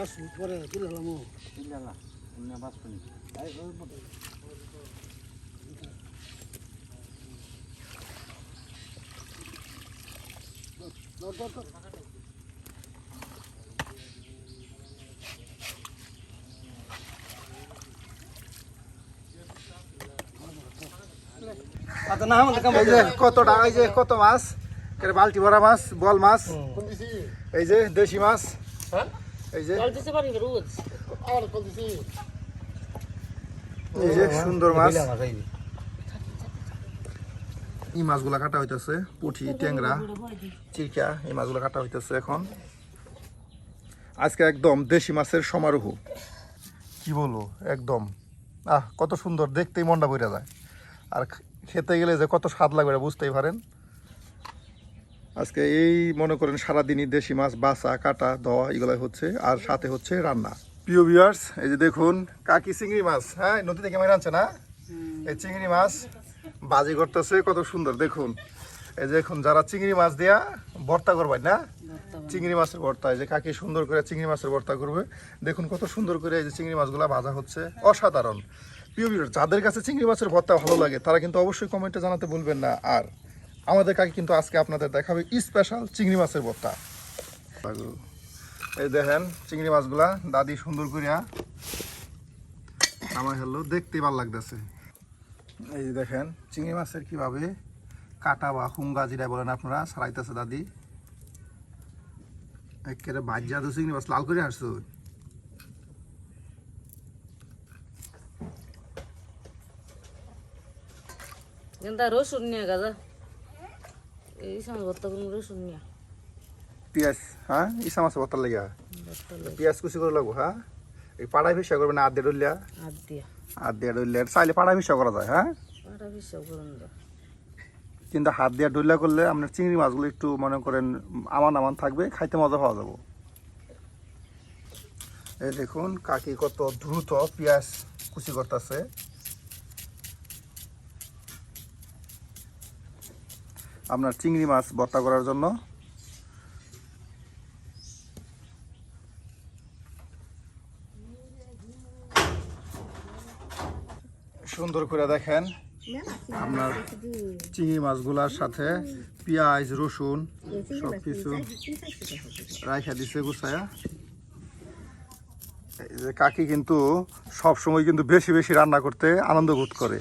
বাস পরে অন্য পানি ওই। আচ্ছা না আমাদের কাম এই যে কতটা এই যে কত মাছ? বালতি ভরা মাছ বল মাছ এই যে দেশি মাছ। হ্যাঁ? এই যে? যে সুন্দর মাছ। মাছগুলা কাটা হইতেছে পুঁটি ট্যাংরা চিরকা এই মাছগুলো কাটা হইতেছে এখন। আজকে একদম দেশি মাছের সমারোহ। কি বলব? একদম। আহ কত সুন্দর দেখতেই মনটা বইরা যায়। আর খেতে গেলে যে কত স্বাদ লাগবে এটা বুঝতেই পারেন। আজকে এই মনে করেন সারাদিনই দেশি মাছ বাসা কাটা দেওয়া এগুলো হচ্ছে। আর সাথে হচ্ছে রান্না। প্রিয় ভিউয়ার্স এই যে দেখুন কাকি চিংড়ি মাছ হ্যাঁ? নদী থেকে মেরে আনছে না? এই চিংড়ি মাছ বাজি করতেছে কত সুন্দর দেখুন। এই যে দেখুন যারা চিংড়ি মাছ দিয়া ভর্তা করবেন না? চিংড়ি মাছের ভর্তা এই যে কাকি সুন্দর করে চিংড়ি মাছের ভর্তা করবে। দেখুন কত সুন্দর করে এই যে চিংড়ি মাছগুলো ভাজা হচ্ছে। অসাধারণ। প্রিয় ভিউয়ার যাদের কাছে চিংড়ি মাছের ভর্তা ভালো লাগে তারা কিন্তু অবশ্যই কমেন্টে জানাতে ভুলবেন না। আর আমাদের কাকি কিন্তু আজকে আপনাদের দেখাবে স্পেশাল চিংড়ি মাছের ভর্তা। এই দেখেন চিংড়ি মাছগুলা, দাদি সুন্দর করিয়া আমার হলো দেখতে ভালো লাগতেছে। এই দেখেন চিংড়ি মাছের কীভাবে কাটা বা হুঙ্গা যেটা বলেন আপনারা, সারাইতেছে দাদি। একেবারে বাজ্যা তো চিংড়ি মাছ, লাল করে আসছো। রসুন নিয়ে গাজা এই সময় ভর্তা করুন রসুন নিয়ে পেঁয়াজ হ্যাঁ? ভর্তা পেঁয়াজ কুচি করে লাগবো হ্যাঁ? এই পাড়ায় ভিসা করবে না আধে ডলিয়া? হাত দিয়া। হাত দিয়ে ডলিয়া চাইলে পাড়ায় ভিসা করা যায় হ্যাঁ? কিন্তু হাত দিয়ে ডলিয়া করলে আপনার চিংড়ি মাছগুলো একটু মনে করেন আমান আমান থাকবে খাইতে মজা পাওয়া যাব। এই দেখুন কাকি কত দ্রুত পেঁয়াজ কুচি করতেছে। আপনার চিংড়ি মাছ ভর্তা করার জন্য। সুন্দর করে দেখেন আপনার চিংড়ি মাছগুলার সাথে পেঁয়াজ, রসুন সব কিছু রাইখা দিছে, গুছায়া। কাকি কিন্তু সব সময় কিন্তু বেশি বেশি রান্না করতে আনন্দ বোধ করে।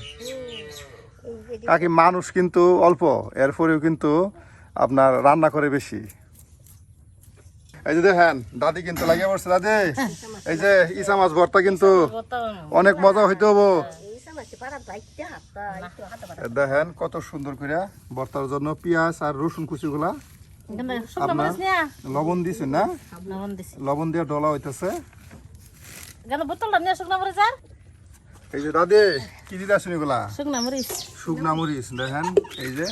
কাকি মানুষ কিন্তু অল্প এরপরেও কিন্তু আপনার রান্না করে বেশি। এই যে দেখেন দাদি কিন্তু লাগিয়ে পড়ছে দাদি এই যে ইসা মাছ ভর্তা কিন্তু অনেক মজা হইতে হব। দেখেন কত সুন্দর করে ভর্তার জন্য পেঁয়াজ আর রসুন কুচিগুলা আপনার লবণ দিছেন না? লবণ দিছি। দিয়ে ডলা হইতেছে। বোতলটা নিয়ে শুকনো মরিচ আর? এই যে দাদি কি দিতে আসুন এগুলা শুকনো মরিচ। শুকনা মরিচ দেখেন এই যে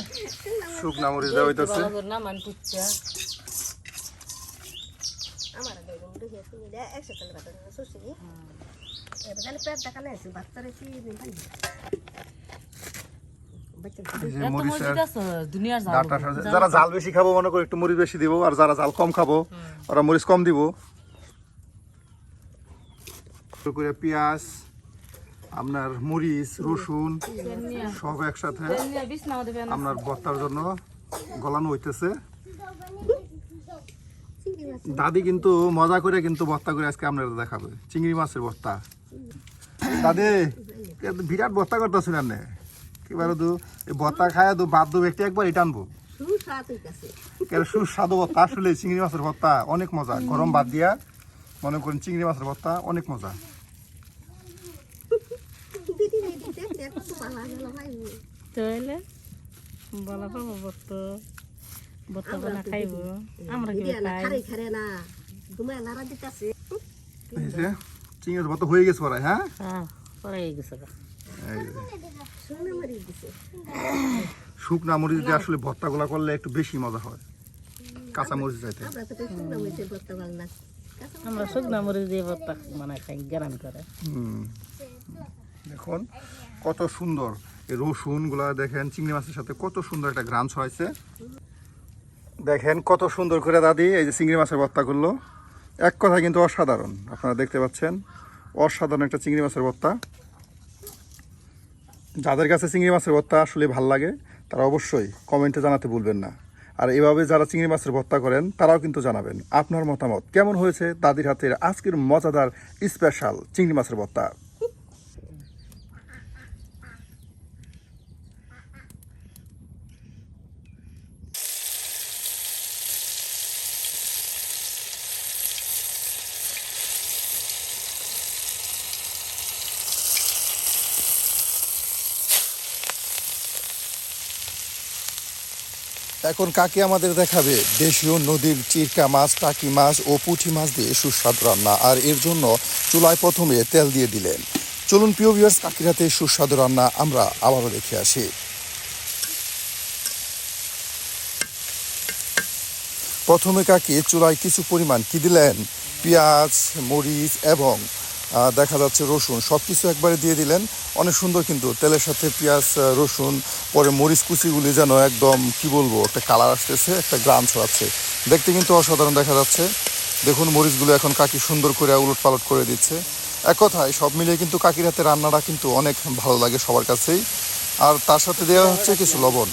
শুকনা মরিচ দেওয়া হইতেছে। যারা জাল বেশি খাব মনে করে একটু মরিচ বেশি দিব আর যারা জাল কম খাব ওরা মরিচ কম দিব। করে পেঁয়াজ। আপনার মরিচ, রসুন, সব একসাথে আপনার বর্তার জন্য গলানো হইতেছে। দাদি কিন্তু মজা করে কিন্তু ভর্তা করে আজকে আপনারা দেখাবে। চিংড়ি মাছের ভর্তা দাদি বিরাট ভর্তা করতেছেন আপনি। এবারে তো ভর্তা খায় তো বাধ্য ব্যক্তি একবারই টানবো সুস্বাদ ভর্তা আসলে চিংড়ি মাছের ভর্তা অনেক মজা। গরম বাদ দিয়া মনে করেন চিংড়ি মাছের ভর্তা অনেক মজা দিদি দিদি দেখ দেখ কত ভালো গেল ভাই তাহলে বলা পাবো ভর্তা ভর্তা বানা খাইব। আমরা কি বিরিয়ানি খাই। খারে খারে না। তুমি নারা দিতেছে। চিংড়ি মাছ হয়ে গেছে হ্যাঁ? হ্যাঁ গেছে শুকনা মরিচ দিয়ে আসলে ভর্তাগুলা করলে একটু বেশি মজা হয়। কাঁচা মরিচ চাইতে। আমরা শুকনা মরিচ দিয়ে ভর্তা মানে খাই গ্রান করে। হুম। দেখুন, কত সুন্দর। রসুনগুলা দেখেন, চিংড়ি মাছের সাথে কত সুন্দর একটা গ্রাম ছড়াইছে। দেখেন, কত সুন্দর করে দাদি এই যে চিংড়ি মাছের ভর্তা করল এক কথা কিন্তু অসাধারণ, আপনারা দেখতে পাচ্ছেন। অসাধারণ একটা চিংড়ি মাছের ভর্তা যাদের কাছে চিংড়ি মাছের ভর্তা আসলে ভালো লাগে, তারা অবশ্যই কমেন্টে জানাতে ভুলবেন না। আর এভাবে যারা চিংড়ি মাছের ভর্তা করেন, তারাও কিন্তু জানাবেন। আপনার মতামত কেমন হয়েছে দাদির হাতের আজকের মজাদার স্পেশাল চিংড়ি মাছের ভর্তা এখন কাকে আমাদের দেখাবে? দেশীয় নদীর চিরকা মাছ, টাকি মাছ ও পুঁটি মাছ দিয়ে সুস্বাদু রান্না। আর এর জন্য চুলায় প্রথমে তেল দিয়ে দিলেন। চলুন প্রিয় ভিউয়ার্স কাকির হাতে সুস্বাদু রান্না আমরা আবারও দেখে আসি। প্রথমে কাকি চুলায় কিছু পরিমাণ কি দিলেন? পেঁয়াজ, মরিচ এবং দেখা যাচ্ছে রসুন। সব কিছু একবারে দিয়ে দিলেন। অনেক সুন্দর কিন্তু তেলের সাথে পেঁয়াজ রসুন, পরে মরিচ কুচিগুলি যেন একদম, কি বলব, একটা কালার আসতেছে, একটা গ্রাম ছড়াচ্ছে। দেখতে কিন্তু অসাধারণ দেখা যাচ্ছে। দেখুন মরিচগুলো এখন কাকি সুন্দর করে উলট পালট করে দিচ্ছে। এক কথায়, সব মিলিয়ে কিন্তু কাকির হাতে রান্নাটা কিন্তু অনেক ভালো লাগে সবার কাছেই। আর তার সাথে দেওয়া হচ্ছে কিছু লবণ,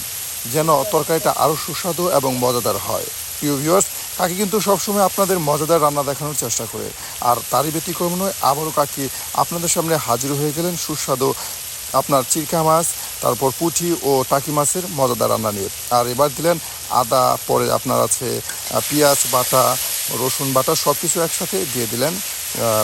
যেন তরকারিটা আরও সুস্বাদু এবং মজাদার হয়। প্রিয় ভিউয়ার্স কাকি কিন্তু সবসময় আপনাদের মজাদার রান্না দেখানোর চেষ্টা করে। আর তারই ব্যতিক্রম নয়, আবারও কাকি আপনাদের সামনে হাজির হয়ে গেলেন সুস্বাদু আপনার চিরকা মাছ, তারপর পুঁটি ও টাকি মাছের মজাদার রান্না নিয়ে। আর এবার দিলেন আদা, পরে আপনার আছে পেঁয়াজ বাটা, রসুন বাটা সব কিছু একসাথে দিয়ে দিলেন।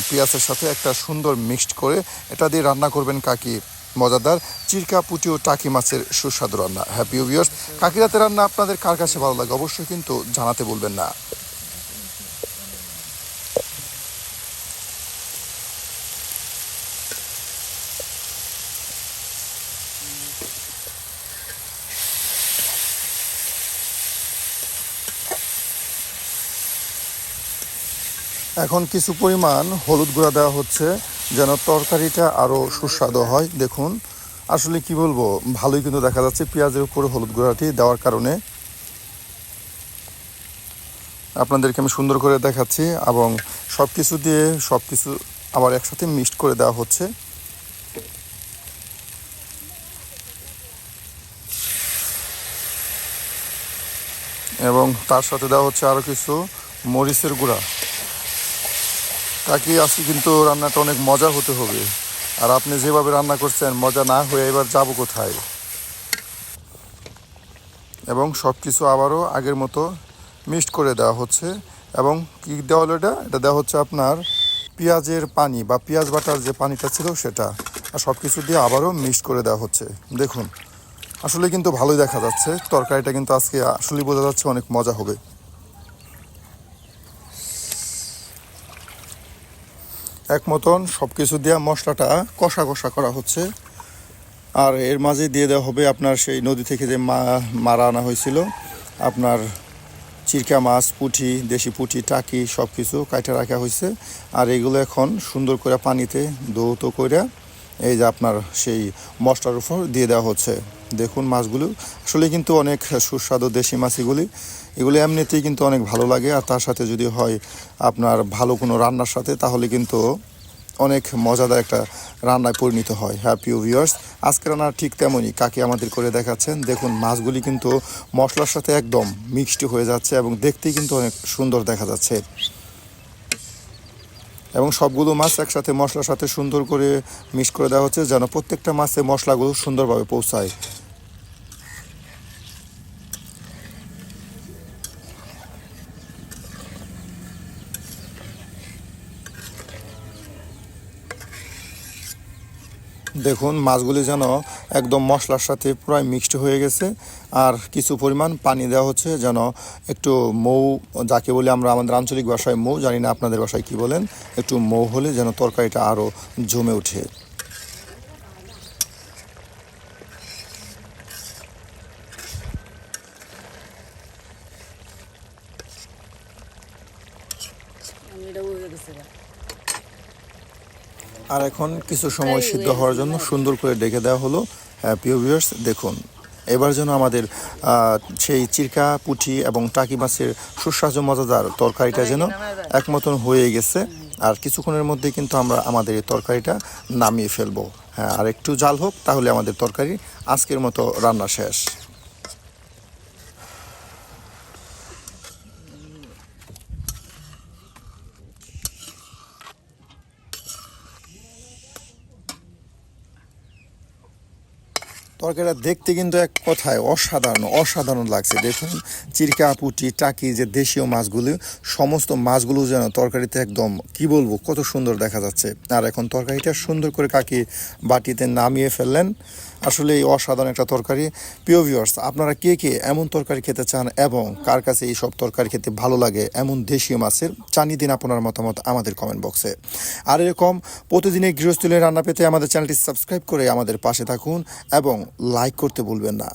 পেঁয়াজের সাথে একটা সুন্দর মিক্সড করে এটা দিয়ে রান্না করবেন কাকি। মজাদার চিরকা পুঁটি ও টাকি মাছের সুস্বাদু রান্না। হ্যাপি ভিউয়ার্স কাকিরাতে রান্না আপনাদের কার কাছে ভালো লাগে অবশ্যই কিন্তু জানাতে বলবেন না। এখন কিছু পরিমাণ হলুদ গুঁড়া দেওয়া হচ্ছে। যেন তরকারিটা আরও সুস্বাদু হয়। দেখুন, আসলে কি বলব, ভালোই কিন্তু দেখা যাচ্ছে পেঁয়াজের উপরে হলুদ গুঁড়াটি দেওয়ার কারণে। আপনাদেরকে আমি সুন্দর করে দেখাচ্ছি এবং সব কিছু দিয়ে সব কিছু আবার একসাথে মিক্সড করে দেওয়া হচ্ছে। এবং তার সাথে দেওয়া হচ্ছে আরও কিছু মরিচের গুঁড়া। কাকি আজকে কিন্তু রান্নাটা অনেক মজা হতে হবে। আর আপনি যেভাবে রান্না করছেন, মজা না হয়ে এবার যাব কোথায়? এবং সব কিছু আবারও আগের মতো মিক্সড করে দেওয়া হচ্ছে। এবং কি দেওয়া হলো এটা? এটা দেওয়া হচ্ছে আপনার পেঁয়াজের পানি বা পেঁয়াজ বাটার যে পানিটা ছিল সেটা। আর সব কিছু দিয়ে আবারও মিক্সড করে দেওয়া হচ্ছে। দেখুন, আসলে কিন্তু ভালোই দেখা যাচ্ছে। তরকারিটা কিন্তু আজকে আসলেই বোঝা যাচ্ছে অনেক মজা হবে। এক মতন সব কিছু দেওয়া মশলাটা কষা কষা করা হচ্ছে। আর এর মাঝে দিয়ে দেওয়া হবে আপনার সেই নদী থেকে যে মা, মারা আনা হয়েছিল, আপনার চিরকা মাছ, পুঁটি, দেশি পুঁটি, টাকি সব কিছু কাটা রাখা হয়েছে। আর এগুলো এখন সুন্দর করে পানিতে দৌত করে এই যে আপনার সেই মশলার উপর দিয়ে দেওয়া হচ্ছে। দেখুন মাছগুলো। আসলে কিন্তু অনেক সুস্বাদু দেশি মাছ এগুলি এগুলি এমনিতেই কিন্তু অনেক ভালো লাগে। আর তার সাথে যদি হয় আপনার ভালো কোনো রান্নার সাথে, তাহলে কিন্তু অনেক মজাদার একটা রান্নায় পরিণত হয়। হ্যাপি ভিউয়ার্স আজকে রান্না ঠিক তেমনই। কাকে আমাদের করে দেখাচ্ছেন। দেখুন, মাছগুলি কিন্তু মশলার সাথে একদম মিক্সড হয়ে যাচ্ছে এবং দেখতেই কিন্তু অনেক সুন্দর দেখা যাচ্ছে। এবং সবগুলো মাছ একসাথে মশলার সাথে সুন্দর করে মিক্স করে দেওয়া হচ্ছে, যেন প্রত্যেকটা মাছে মশলাগুলো সুন্দরভাবে পৌঁছায়। দেখুন, মাছগুলি যেন একদম মশলার সাথে প্রায় মিক্সড হয়ে গেছে। আর কিছু পরিমাণ পানি দেওয়া হচ্ছে যেন একটু মৌ, যাকে বলি আমরা আমাদের আঞ্চলিক ভাষায় মৌ, জানি না আপনাদের ভাষায় কি বলেন, একটু মৌ হলে যেন তরকারিটা আরও জমে ওঠে আমি এটা উড়ে গেছে গা। আর এখন কিছু সময় সিদ্ধ হওয়ার জন্য সুন্দর করে ডেকে দেওয়া হলো। হ্যাঁ প্রিয় ভিউয়ার্স দেখুন। এবার যেন আমাদের সেই চিরকা পুঁটি এবং টাকি মাছের সুস্বাদু মজাদার তরকারিটা যেন এক মতন হয়ে গেছে। আর কিছুক্ষণের মধ্যে কিন্তু আমরা আমাদের এই তরকারিটা নামিয়ে ফেলব। হ্যাঁ আর একটু জাল হোক তাহলে আমাদের তরকারি আজকের মতো রান্না শেষ। তরকারিটা দেখতে কিন্তু এক কথায় অসাধারণ অসাধারণ লাগছে। দেখুন, চিরকা পুটি, টাকি, যে দেশীয় মাছগুলি, সমস্ত মাছগুলো যেন তরকারিতে একদম, কি বলব, কত সুন্দর দেখা যাচ্ছে। আর এখন তরকারিটা সুন্দর করে কাকি বাটিতে নামিয়ে ফেললেন। আসলে এই অসাধারণ একটা তরকারি। প্রিয় ভিউয়ার্স আপনারা কে কে এমন তরকারি খেতে চান এবং কার কাছে এই সব তরকারি খেতে ভালো লাগে এমন দেশীয় মাছের জানিয়ে দিন আপনার মতামত আমাদের কমেন্ট বক্সে আর এরকম প্রতিদিনের গৃহস্থলীয় রান্না পেতে আমাদের চ্যানেলটি সাবস্ক্রাইব করে আমাদের পাশে থাকুন এবং লাইক করতে ভুলবেন না।